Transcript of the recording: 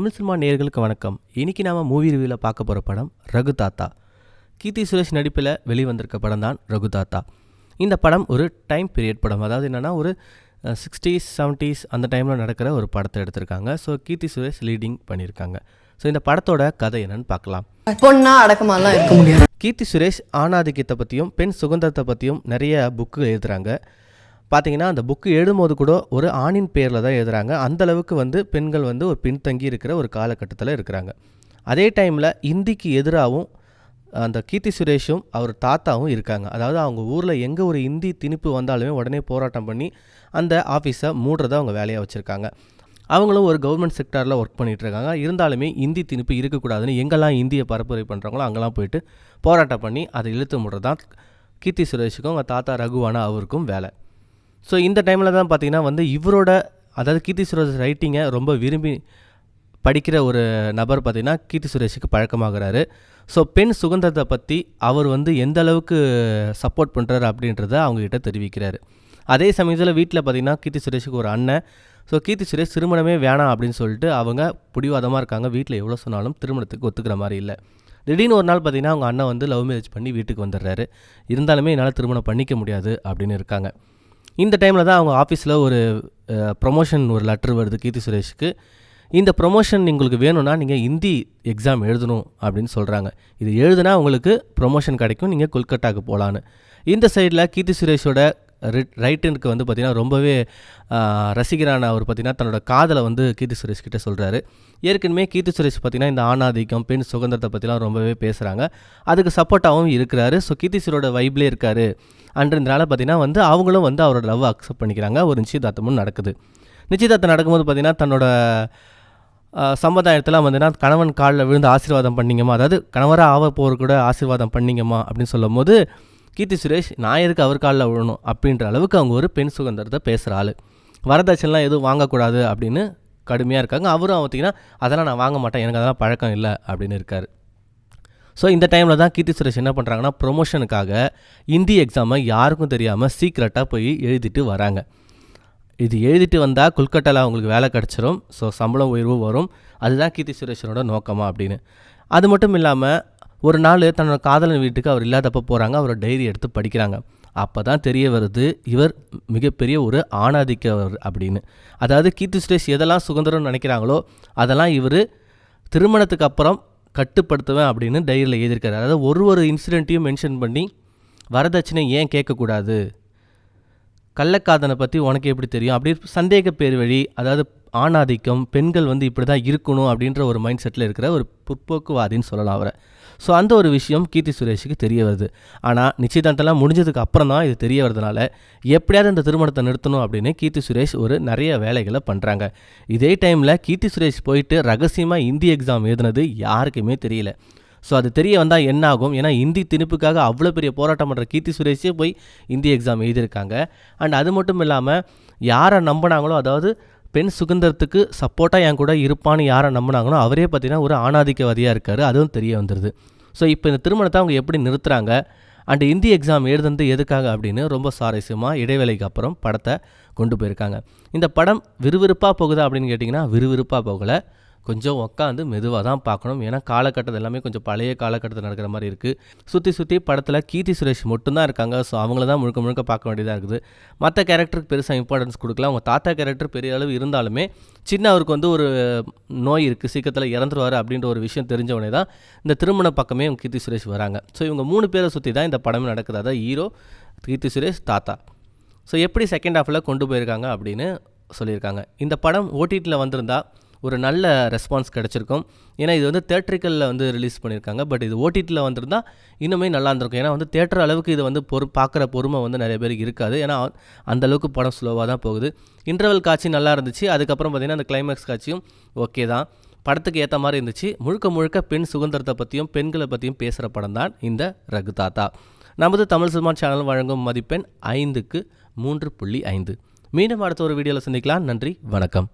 Tamil cinema நேயர்களுக்கு வணக்கம். இன்னைக்கு நாம மூவி ரிவ்யூவில் பார்க்க போகிற படம் ரகு தாத்தா. கீர்த்தி சுரேஷ் நடிப்பில் வெளிவந்திருக்க படம் தான் ரகு தாத்தா. இந்த படம் ஒரு டைம் பீரியட் படம். அதாவது என்னென்னா ஒரு சிக்ஸ்டீஸ் செவன்ட்டீஸ் அந்த டைமில் நடக்கிற ஒரு படத்தை எடுத்திருக்காங்க. ஸோ கீர்த்தி சுரேஷ் லீடிங் பண்ணியிருக்காங்க. ஸோ இந்த படத்தோட கதை என்னன்னு பார்க்கலாம். பொண்ணா அடக்கமாலாம் இருக்க முடியாது. கீர்த்தி சுரேஷ் ஆணாதிக்கத்தை பற்றியும் பெண் சுதந்திரத்தை பற்றியும் நிறைய புக்கு எழுதுகிறாங்க பார்த்தீங்கன்னா அந்த புக்கு எழுதும்போது கூட ஒரு ஆணின் பேரில் தான் எழுதுகிறாங்க அந்த அளவுக்கு வந்து பெண்கள் வந்து ஒரு பின்தங்கி இருக்கிற ஒரு காலகட்டத்தில் இருக்கிறாங்க. அதே டைமில் இந்திக்கு எதிராகவும் அந்த கீர்த்தி சுரேஷும் அவர் தாத்தாவும் இருக்காங்க. அதாவது அவங்க ஊரில் எங்கே ஒரு இந்தி திணிப்பு வந்தாலுமே உடனே போராட்டம் பண்ணி அந்த ஆஃபீஸை மூடுறத அவங்க வேலையாக வச்சுருக்காங்க. அவங்களும் ஒரு கவர்மெண்ட் செக்டாரில் ஒர்க் பண்ணிகிட்டு இருக்காங்க. இருந்தாலுமே இந்தி திணிப்பு இருக்கக்கூடாதுன்னு எங்கெல்லாம் இந்தியை பரப்புரை பண்ணுறாங்களோ அங்கெல்லாம் போயிட்டு போராட்டம் பண்ணி அதை இழுத்து முடுறது தான் கீர்த்தி சுரேஷுக்கும் அவங்க தாத்தா ரகுவான அவருக்கும் வேலை. ஸோ இந்த டைமில் தான் பார்த்தீங்கன்னா வந்து இவரோட அதாவது கீர்த்தி சுரேஷ் ரைட்டிங்கை ரொம்ப விரும்பி படிக்கிற ஒரு நபர் பார்த்திங்கன்னா கீர்த்தி சுரேஷுக்கு பழக்கமாகிறாரு. ஸோ பெண் சுதந்திரத்தை பற்றி அவர் வந்து எந்த அளவுக்கு சப்போர்ட் பண்ணுறாரு அப்படின்றத அவங்ககிட்ட தெரிவிக்கிறாரு. அதே சமயத்தில் வீட்டில் பார்த்திங்கன்னா கீர்த்தி சுரேஷுக்கு ஒரு அண்ணன். ஸோ கீர்த்தி சுரேஷ் திருமணமே வேணாம் அப்படின்னு சொல்லிட்டு அவங்க பிடிவாதமாக இருக்காங்க. வீட்டில் எவ்வளோ சொன்னாலும் திருமணத்துக்கு ஒத்துக்கிற மாதிரி இல்லை. திடீர்னு ஒரு நாள் பார்த்திங்கன்னா அவங்க அண்ணன் வந்து லவ் மேரேஜ் பண்ணி வீட்டுக்கு வந்துடுறாரு. இருந்தாலுமே என்னால் திருமணம் பண்ணிக்க முடியாது அப்படின்னு இருக்காங்க. இந்த டைமில் தான் அவங்க ஆஃபீஸில் ஒரு ப்ரொமோஷன் ஒரு லெட்டர் வருது கீர்த்தி சுரேஷுக்கு. இந்த ப்ரொமோஷன் உங்களுக்கு வேணும்னா நீங்கள் ஹிந்தி எக்ஸாம் எழுதணும் அப்படின்னு சொல்கிறாங்க இது எழுதுனா உங்களுக்கு ப்ரொமோஷன் கிடைக்கும் நீங்கள் கொல்கட்டாவுக்கு போகலான்னு இந்த சைடில் கீர்த்தி சுரேஷோட ரைட்டனுக்கு வந்து பார்த்திங்கன்னா ரொம்பவே ரசிகரான அவர் பார்த்திங்கன்னா தன்னோட காதலை வந்து கீர்த்தி சுரேஷ் கிட்டே சொல்கிறாரு ஏற்கனவே கீர்த்தி சுரேஷ் பார்த்திங்கன்னா இந்த ஆணாதிக்கம் பெண் சுதந்திரத்தை பற்றிலாம் ரொம்பவே பேசுகிறாங்க அதுக்கு சப்போர்ட்டாகவும் இருக்கிறாரு. ஸோ கீர்த்தி சுரோட வைப்லேயே இருக்காரு. அன்றதுனால பார்த்திங்கன்னா வந்து அவங்களும் வந்து அவரோட லவ் அக்செப்ட் பண்ணிக்கிறாங்க. ஒரு நிச்சயதார்த்தமும் நடக்குது. நிச்சயதார்த்தம் நடக்கும்போது பார்த்திங்கன்னா தன்னோட ஆஹ், சம்பிரதாயத்தில் வந்துன்னா கணவன் காலில் விழுந்து ஆசீர்வாதம் பண்ணிங்கம்மா. அதாவது கணவராக ஆக போகிற கூட ஆசீர்வாதம் பண்ணிங்கம்மா அப்படின்னு சொல்லும் போது கீர்த்தி சுரேஷ் நான் எதுக்கு அவர் காலில் விழணும்? அப்படின்ற அளவுக்கு அவங்க ஒரு பெண் சுதந்திரத்தை பேசுகிற ஆள். வரதட்சணைலாம் எதுவும் வாங்கக்கூடாது அப்படின்னு கடுமையாக இருக்காங்க. அவரும் பார்த்தீங்கன்னா அதெல்லாம் நான் வாங்க மாட்டேன். எனக்கு அதெல்லாம் பழக்கம் இல்லை. அப்படின்னு இருக்கார். ஸோ இந்த டைமில் தான் கீர்த்தி சுரேஷ் என்ன பண்ணுறாங்கன்னா ப்ரொமோஷனுக்காக இந்தி எக்ஸாமை யாருக்கும் தெரியாமல் சீக்ரெட்டாக போய் எழுதிட்டு வராங்க. இது எழுதிட்டு வந்தால் கொல்கட்டாவில் அவங்களுக்கு வேலை கிடச்சிரும். ஸோ சம்பளம் உயர்வு வரும். அதுதான் கீர்த்தி சுரேஷனோட நோக்கமாக அப்படின்னு. அது மட்டும் இல்லாமல் ஒரு நாள் தன்னோட காதலன் வீட்டுக்கு அவர் இல்லாதப்ப போகிறாங்க அவரோட டைரி எடுத்து படிக்கிறாங்க. அப்போ தான் தெரிய வருது இவர் மிகப்பெரிய ஒரு ஆணாதிக்கவர் அப்படின்னு. அதாவது கீர்த்தி சுரேஷ் எதெல்லாம் சுதந்திரம்னு நினைக்கிறாங்களோ அதெல்லாம் இவர் திருமணத்துக்கு அப்புறம் கட்டுப்படுத்துவேன் அப்படின்னு டைரியில் எழுதியிருக்காரு. அதாவது ஒரு ஒரு இன்சிடெண்ட்டையும் மென்ஷன் பண்ணி வரதட்சணை ஏன் கேட்கக்கூடாது? கள்ளக்காதனை பற்றி உனக்கு எப்படி தெரியும்? அப்படி சந்தேக பேர் வழி அதாவது ஆணாதிக்கம் பெண்கள் வந்து இப்படி தான் இருக்கணும் அப்படின்ற ஒரு மைண்ட் செட்டில் இருக்கிற ஒரு பிற்போக்குவாதின்னு சொல்லலாம் அவரை. ஸோ அந்த ஒரு விஷயம் கீர்த்தி சுரேஷுக்கு தெரிய வருது. ஆனால் நிச்சயதார்த்தம்லாம் முடிஞ்சதுக்கு அப்புறம் தான் இது தெரிய வரதுனால எப்படியாவது இந்த திருமணத்தை நிறுத்தணும் அப்படின்னு கீர்த்தி சுரேஷ் ஒரு நிறைய வேலைகளை பண்ணுறாங்க இதே டைமில் கீர்த்தி சுரேஷ் போயிட்டு ரகசியமாக இந்தி எக்ஸாம் எழுதுனது யாருக்குமே தெரியல. ஸோ அது தெரிய வந்தால் என்ன ஆகும் ஏன்னா இந்தி திணிப்புக்காக அவ்வளோ பெரிய போராட்டம் பண்ணுற கீர்த்தி சுரேஷே போய் இந்தி எக்ஸாம் எழுதியிருக்காங்க. அண்ட் அது மட்டும் இல்லாமல் யாரை நம்பினாங்களோ அதாவது பெண் சுதந்திரத்துக்கு சப்போர்ட்டாக என் கூட இருப்பான்னு யாரை நம்பினாங்களோ அவரே பார்த்தீங்கன்னா ஒரு ஆணாதிக்கவாதியாக இருக்கார். அதுவும் தெரிய வந்துடுது ஸோ இப்போ இந்த திருமணத்தை அவங்க எப்படி நிறுத்துறாங்க? அண்ட் இந்தி எக்ஸாம் எழுதுனது எதுக்காக அப்படின்னு ரொம்ப சுவாரஸ்யமாக இடைவேளைக்கு அப்புறம் படத்தை கொண்டு போயிருக்காங்க. இந்த படம் விறுவிறுப்பாக போகுதா அப்படின்னு கேட்டிங்கன்னா விறுவிறுப்பாக போகலை. கொஞ்சம் உட்காந்து மெதுவாக தான் பார்க்கணும். ஏன்னா காலகட்டத்தில் எல்லாமே கொஞ்சம் பழைய காலகட்டத்தில் நடக்கிற மாதிரி இருக்குது சுற்றி சுற்றி படத்தில் கீர்த்தி சுரேஷ் மட்டும்தான் இருக்காங்க. ஸோ அவங்கள தான் முழுக்க முழுக்க பார்க்க வேண்டியதாக இருக்குது. மற்ற கேரக்டருக்கு பெருசாக இம்பார்ட்டன்ஸ் கொடுக்கல அவங்க தாத்தா கேரக்டர் பெரிய அளவு இருந்தாலுமே சின்ன அவருக்கு வந்து ஒரு நோய் இருக்குது சீக்கிரத்தில் இறந்துருவார் அப்படின்ற ஒரு விஷயம் தெரிஞ்சவனே தான் இந்த திருமண பக்கமே கீர்த்தி சுரேஷ் வராங்க. ஸோ இவங்க மூணு பேரை சுற்றி தான் இந்த படமே நடக்குது. அதாவது ஹீரோ கீர்த்தி சுரேஷ் தாத்தா. ஸோ எப்படி செகண்ட் ஹாஃபில் கொண்டு போயிருக்காங்க அப்படின்னு சொல்லியிருக்காங்க. இந்த படம் ஓடிடியில் வந்திருந்தா ஒரு நல்ல ரெஸ்பான்ஸ் கிடச்சிருக்கும். ஏன்னா இது வந்து தேட்டரிக்கலில் வந்து ரிலீஸ் பண்ணியிருக்காங்க பட் இது ஓடிடியில் வந்திருந்தால் இன்னுமே நல்லா இருந்திருக்கும். ஏன்னா வந்து தேட்டர் அளவுக்கு இது வந்து பொறு பார்க்குற பொறுமை வந்து நிறைய பேருக்கு இருக்காது. ஏன்னா அந்தளவுக்கு படம் ஸ்லோவாக தான் போகுது. இன்டர்வல் காட்சி நல்லா இருந்துச்சு. அதுக்கப்புறம் பார்த்திங்கன்னா அந்த கிளைமேக்ஸ் காட்சியும் ஓகே தான். படத்துக்கு ஏற்ற மாதிரி இருந்துச்சு. முழுக்க முழுக்க பெண் சுதந்திரத்தை பற்றியும் பெண்களை பற்றியும் பேசுகிற படம் தான் இந்த ரகு தாத்தா. நமது தமிழ் சினிமா சேனல் வழங்கும் மதிப்பெண் ஐந்துக்கு மூன்று புள்ளி ஐந்து. மீண்டும் அடுத்த ஒரு வீடியோவில் சந்திக்கலாம். நன்றி வணக்கம்.